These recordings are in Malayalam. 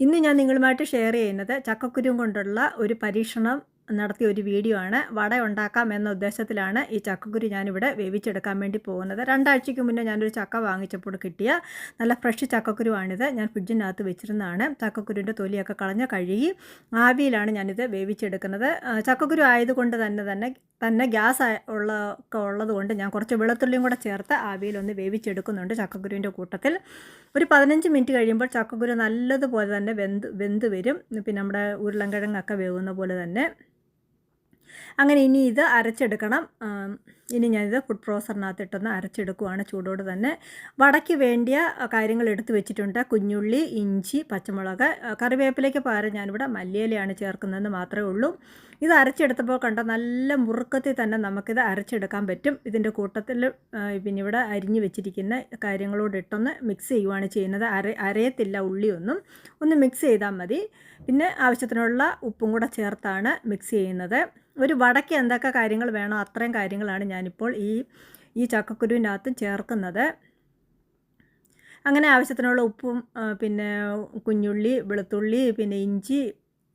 ഇന്ന് ഞാൻ നിങ്ങളുമായിട്ട് ഷെയർ ചെയ്യുന്നത് ചക്കക്കുരു കൊണ്ടുള്ള ഒരു പരീക്ഷണം നടത്തിയ ഒരു വീഡിയോ ആണ്. വട ഉണ്ടാക്കാം എന്ന ഉദ്ദേശത്തിലാണ് ഈ ചക്കക്കുരു ഞാനിവിടെ വേവിച്ചെടുക്കാൻ വേണ്ടി പോകുന്നത്. രണ്ടാഴ്ചയ്ക്ക് മുന്നേ ഞാനൊരു ചക്ക വാങ്ങിച്ചപ്പോൾ കിട്ടിയ നല്ല ഫ്രഷ് ചക്കക്കുരുവാണിത്. ഞാൻ ഫ്രിഡ്ജിനകത്ത് വെച്ചിരുന്നതാണ്. ചക്കക്കുരുവിന്റെ തൊലിയൊക്കെ കളഞ്ഞ് കഴുകി ആവിയിലാണ് ഞാനിത് വേവിച്ചെടുക്കുന്നത്. ചക്കക്കുരു ആയതുകൊണ്ട് തന്നെ തന്നെ തന്നെ ഗ്യാസ് ഉള്ള ഒക്കെ ഉള്ളത് കൊണ്ട് ഞാൻ കുറച്ച് വെളുത്തുള്ളിയും കൂടെ ചേർത്ത് ആവിയിലൊന്ന് വേവിച്ചെടുക്കുന്നുണ്ട് ചക്കക്കുരുവിന്റെ കൂട്ടത്തിൽ. ഒരു പതിനഞ്ച് മിനിറ്റ് കഴിയുമ്പോൾ ചക്കക്കുരു നല്ലതുപോലെ തന്നെ വെന്ത് വെന്ത് വരും. പിന്നെ നമ്മുടെ ഉരുളൻകിഴങ്ങൊക്കെ വേവുന്ന പോലെ തന്നെ. അങ്ങനെ ഇനി ഇത് അരച്ചെടുക്കണം. ഇനി ഞാനിത് ഫുഡ് പ്രോസറിനകത്ത് ഇട്ടൊന്ന് അരച്ചെടുക്കുവാണ് ചൂടോട് തന്നെ. വടയ്ക്ക് വേണ്ടിയ കാര്യങ്ങൾ എടുത്തു വെച്ചിട്ടുണ്ട്. കുഞ്ഞുള്ളി ഇഞ്ചി പച്ചമുളക് കറിവേപ്പിലേക്ക് പകരം ഞാനിവിടെ മല്ലിയിലയാണ് ചേർക്കുന്നതെന്ന് മാത്രമേ ഉള്ളൂ. ഇത് അരച്ചെടുത്തപ്പോൾ കണ്ട നല്ല മുറുക്കത്തിൽ തന്നെ നമുക്കിത് അരച്ചെടുക്കാൻ പറ്റും. ഇതിന്റെ കൂട്ടത്തിൽ പിന്നെ ഇവിടെ അരിഞ്ഞു വെച്ചിരിക്കുന്ന കാര്യങ്ങളോട് ഇട്ടൊന്ന് മിക്സ് ചെയ്യുവാണ് ചെയ്യുന്നത്. അര അരയത്തില്ല ഉള്ളിയൊന്നും. ഒന്ന് മിക്സ് ചെയ്താൽ മതി. പിന്നെ ആവശ്യത്തിനുള്ള ഉപ്പും കൂടെ ചേർത്താണ് മിക്സ് ചെയ്യുന്നത്. ഒരു വടക്ക് എന്തൊക്കെ കാര്യങ്ങൾ വേണോ അത്രയും കാര്യങ്ങളാണ് ഞാനിപ്പോൾ ഈ ഈ ചക്കക്കുരുവിന്റെ അകത്തും ചേർക്കുന്നത്. അങ്ങനെ ആവശ്യത്തിനുള്ള ഉപ്പും പിന്നെ കുഞ്ഞുള്ളി വെളുത്തുള്ളി പിന്നെ ഇഞ്ചി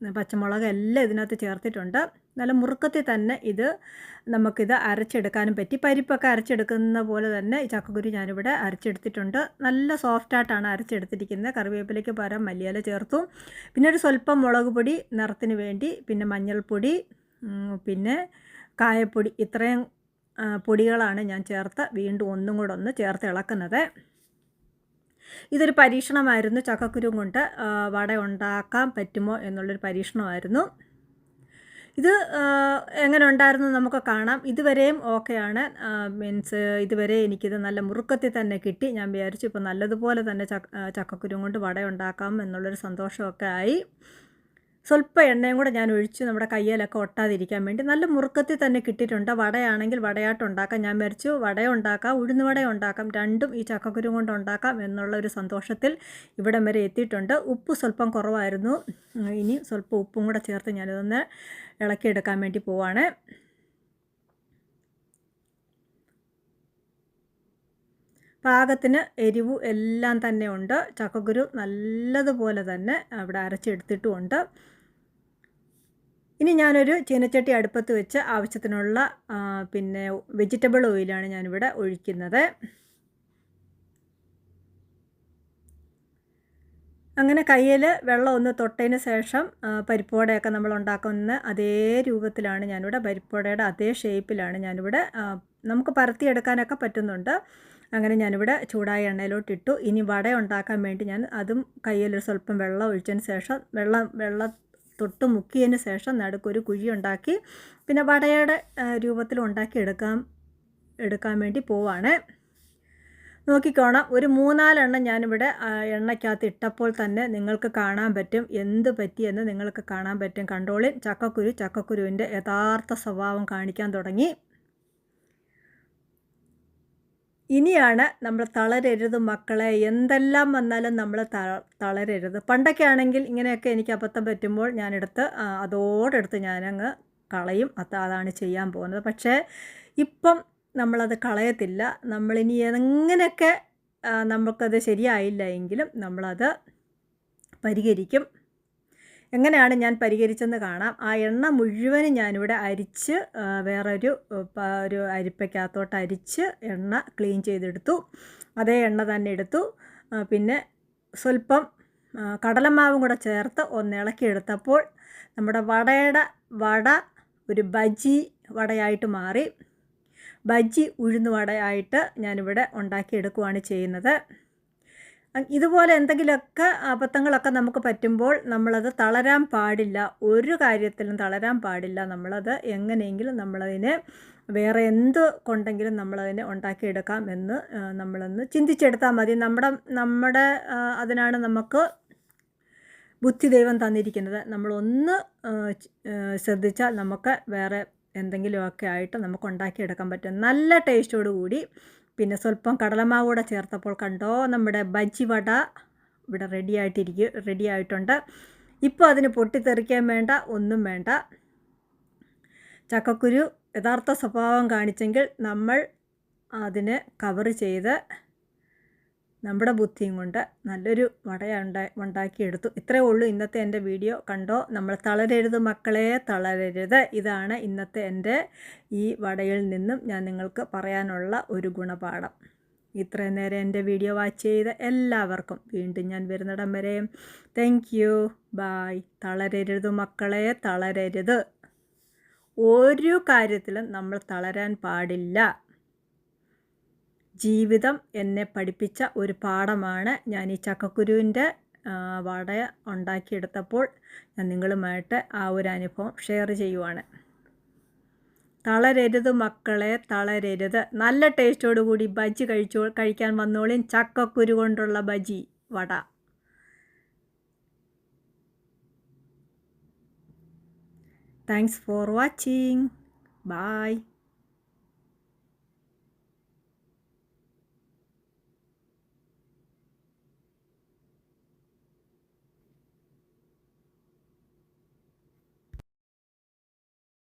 പച്ചമുളക് എല്ലാം ഇതിനകത്ത് ചേർത്തിട്ടുണ്ട്. നല്ല മുറുക്കത്തിൽ തന്നെ ഇത് നമുക്കിത് അരച്ചെടുക്കാനും പറ്റി. പരിപ്പൊക്കെ അരച്ചെടുക്കുന്ന പോലെ തന്നെ ഈ ചക്കക്കുരു ഞാനിവിടെ അരച്ചെടുത്തിട്ടുണ്ട്. നല്ല സോഫ്റ്റായിട്ടാണ് അരച്ചെടുത്തിരിക്കുന്നത്. കറിവേപ്പിലയ്ക്ക് പകരം മല്ലിയില ചേർത്തു. പിന്നെ ഒരു സ്വല്പം മുളക് പൊടി നിറത്തിന് വേണ്ടി പിന്നെ മഞ്ഞൾപ്പൊടി പിന്നെ കായപ്പൊടി. ഇത്രയും പൊടികളാണ് ഞാൻ ചേർത്ത് വീണ്ടും ഒന്നും കൂടെ ഒന്ന് ചേർത്ത് ഇളക്കുന്നത്. ഇതൊരു പരീക്ഷണമായിരുന്നു. ചക്കക്കുരു കൊണ്ട് വട ഉണ്ടാക്കാൻ പറ്റുമോ എന്നുള്ളൊരു പരീക്ഷണമായിരുന്നു. ഇത് എങ്ങനെ ഉണ്ടായിരുന്നു നമുക്ക് കാണാം. ഇതുവരെയും ഓക്കെയാണ് മീൻസ് ഇതുവരെ എനിക്കിത് നല്ല മുറുക്കത്തിൽ തന്നെ കിട്ടി. ഞാൻ വിചാരിച്ചു ഇപ്പോൾ നല്ലതുപോലെ തന്നെ ചക്ക ചക്കക്കുരു കൊണ്ട് വട ഉണ്ടാക്കാം എന്നുള്ളൊരു സന്തോഷമൊക്കെ ആയി. സ്വല്പം എണ്ണയും കൂടെ ഞാൻ ഒഴിച്ച് നമ്മുടെ കയ്യിലൊക്കെ ഒട്ടാതിരിക്കാൻ വേണ്ടി നല്ല മുറുക്കത്തിൽ തന്നെ കിട്ടിയിട്ടുണ്ട്. വടയാണെങ്കിൽ വടയായിട്ട് ഉണ്ടാക്കാം. ഞാൻ മരിച്ചു വട ഉണ്ടാക്കാം ഉഴുന്നുവട ഉണ്ടാക്കാം രണ്ടും ഈ ചക്കക്കുരു കൊണ്ട് ഉണ്ടാക്കാം എന്നുള്ള ഒരു സന്തോഷത്തിൽ ഇവിടം വരെ എത്തിയിട്ടുണ്ട്. ഉപ്പ് സ്വല്പം കുറവായിരുന്നു. ഇനി സ്വല്പം ഉപ്പും കൂടെ ചേർത്ത് ഞാനിതൊന്ന് ഇളക്കിയെടുക്കാൻ വേണ്ടി പോവാണ്. പാകത്തിന് എരിവ് എല്ലാം തന്നെ ഉണ്ട്. ചക്കക്കുരു നല്ലതുപോലെ തന്നെ അവിടെ അരച്ചെടുത്തിട്ടുമുണ്ട്. ഇനി ഞാനൊരു ചീനച്ചട്ടി അടുപ്പത്ത് വെച്ച് ആവശ്യത്തിനുള്ള പിന്നെ വെജിറ്റബിൾ ഓയിലാണ് ഞാനിവിടെ ഒഴിക്കുന്നത്. അങ്ങനെ കയ്യിൽ വെള്ളം ഒന്ന് തൊട്ടതിന് ശേഷം പരിപ്പോടയൊക്കെ നമ്മൾ ഉണ്ടാക്കുന്ന അതേ രൂപത്തിലാണ് ഞാനിവിടെ പരിപ്പോടയുടെ അതേ ഷേപ്പിലാണ് ഞാനിവിടെ നമുക്ക് പരത്തിയെടുക്കാനൊക്കെ പറ്റുന്നുണ്ട്. അങ്ങനെ ഞാനിവിടെ ചൂടായ എണ്ണയിലോട്ട് ഇട്ടു ഇനി വട ഉണ്ടാക്കാൻ വേണ്ടി ഞാൻ അതും കയ്യിലൊരു സ്വല്പം വെള്ളം ഒഴിച്ചതിന് ശേഷം വെള്ളം വെള്ളം തൊട്ട് മുക്കിയതിന് ശേഷം നടുക്കൊരു കുഴി ഉണ്ടാക്കി പിന്നെ വടയുടെ രൂപത്തിൽ ഉണ്ടാക്കി എടുക്കാൻ എടുക്കാൻ വേണ്ടി പോവാണ്. നോക്കിക്കോണം. ഒരു മൂന്നാലെണ്ണം ഞാനിവിടെ എണ്ണയ്ക്കകത്ത് ഇട്ടപ്പോൾ തന്നെ നിങ്ങൾക്ക് കാണാൻ പറ്റും. എന്ത് പറ്റിയെന്ന് നിങ്ങൾക്ക് കാണാൻ പറ്റും. കണ്ടോളിൻ ചക്കക്കുരു ചക്കക്കുരുവിന്റെ യഥാർത്ഥ സ്വഭാവം കാണിക്കാൻ തുടങ്ങി. ഇനിയാണ് നമ്മൾ തളരരുത് മക്കളെ. എന്തെല്ലാം വന്നാലും നമ്മൾ തളരരുത്. പണ്ടൊക്കെ ആണെങ്കിൽ ഇങ്ങനെയൊക്കെ എനിക്ക് അബദ്ധം പറ്റുമ്പോൾ ഞാനെടുത്ത് അതോടെടുത്ത് ഞാനങ്ങ് കളയും. അത് അതാണ് ചെയ്യാൻ പോകുന്നത്. പക്ഷേ ഇപ്പം നമ്മളത് കളയത്തില്ല. നമ്മളിനി എങ്ങനെയൊക്കെ നമുക്കത് ശരിയായില്ല എങ്കിലും നമ്മളത് പരിഹരിക്കും. എങ്ങനെയാണ് ഞാൻ പരിഹരിച്ചെന്ന് കാണാം. ആ എണ്ണ മുഴുവനും ഞാനിവിടെ അരിച്ച് വേറൊരു ഒരു അരിപ്പയ്ക്കകത്തോട്ട് അരിച്ച് എണ്ണ ക്ലീൻ ചെയ്തെടുത്തു. അതേ എണ്ണ തന്നെ എടുത്തു. പിന്നെ സ്വല്പം കടലമാവും കൂടെ ചേർത്ത് ഒന്ന് ഇളക്കിയെടുത്തപ്പോൾ നമ്മുടെ വടയുടെ വട ഒരു ബജി വടയായിട്ട് മാറി. ബജി ഉഴുന്ന് വടയായിട്ട് ഞാനിവിടെ ഉണ്ടാക്കിയെടുക്കുകയാണ് ചെയ്യുന്നത്. ഇതുപോലെ എന്തെങ്കിലുമൊക്കെ അബദ്ധങ്ങളൊക്കെ നമുക്ക് പറ്റുമ്പോൾ നമ്മളത് തളരാൻ പാടില്ല. ഒരു കാര്യത്തിലും തളരാൻ പാടില്ല. നമ്മളത് എങ്ങനെയെങ്കിലും നമ്മളതിനെ വേറെ എന്ത് കൊണ്ടെങ്കിലും നമ്മളതിനെ ഉണ്ടാക്കിയെടുക്കാം എന്ന് നമ്മളൊന്ന് ചിന്തിച്ചെടുത്താൽ മതി. നമ്മുടെ നമ്മുടെ അതിനാണ് നമുക്ക് ബുദ്ധി ദൈവം തന്നിരിക്കുന്നത്. നമ്മളൊന്ന് ശ്രദ്ധിച്ചാൽ നമുക്ക് വേറെ എന്തെങ്കിലുമൊക്കെ ആയിട്ട് നമുക്ക് ഉണ്ടാക്കിയെടുക്കാൻ പറ്റും. നല്ല ടേസ്റ്റോടു കൂടി പിന്നെ സ്വല്പം കടലമാവ് കൂടെ ചേർത്തപ്പോൾ കണ്ടോ നമ്മുടെ ബജ്ജി വട ഇവിടെ റെഡി ആയിട്ടിരിക്കും റെഡി ആയിട്ടുണ്ട്. ഇപ്പോൾ അതിന് പൊട്ടിത്തെറിക്കാൻ വേണ്ട ഒന്നും വേണ്ട. ചക്കക്കുരു യഥാർത്ഥ സ്വഭാവം കാണിച്ചെങ്കിൽ നമ്മൾ അതിനെ കവർ ചെയ്ത് നമ്മുടെ ബുദ്ധിയും കൊണ്ട് നല്ലൊരു വട ഉണ്ടാ ഉണ്ടാക്കിയെടുത്തു. ഇത്രയേ ഉള്ളൂ ഇന്നത്തെ എന്റെ വീഡിയോ. കണ്ടോ? നമ്മൾ തളരരുത് മക്കളെ തളരരുത്. ഇതാണ് ഇന്നത്തെ എന്റെ ഈ വടയിൽ നിന്നും ഞാൻ നിങ്ങൾക്ക് പറയാനുള്ള ഒരു ഗുണപാഠം. ഇത്രയും നേരം എന്റെ വീഡിയോ വാച്ച് ചെയ്ത എല്ലാവർക്കും വീണ്ടും ഞാൻ വരുന്നിടം വരെ. താങ്ക് യു ബായ് തളരരുത് മക്കളെ തളരരുത്. ഒരു കാര്യത്തിലും നമ്മൾ തളരാൻ പാടില്ല. ജീവിതം എന്നെ പഠിപ്പിച്ച ഒരു പാഠമാണ് ഞാൻ ഈ ചക്കക്കുരുവിന്റെ വട ഉണ്ടാക്കിയെടുത്തപ്പോൾ ഞാൻ നിങ്ങളുമായിട്ട് ആ ഒരു അനുഭവം ഷെയർ ചെയ്യുവാണ്. തളരരുത് മക്കളെ തളരരുത്. നല്ല ടേസ്റ്റോടു കൂടി ബജി കഴിച്ചോ കഴിക്കാൻ വന്നോളിൻ ചക്കക്കുരു കൊണ്ടുള്ള bajji vada. Thanks for watching bye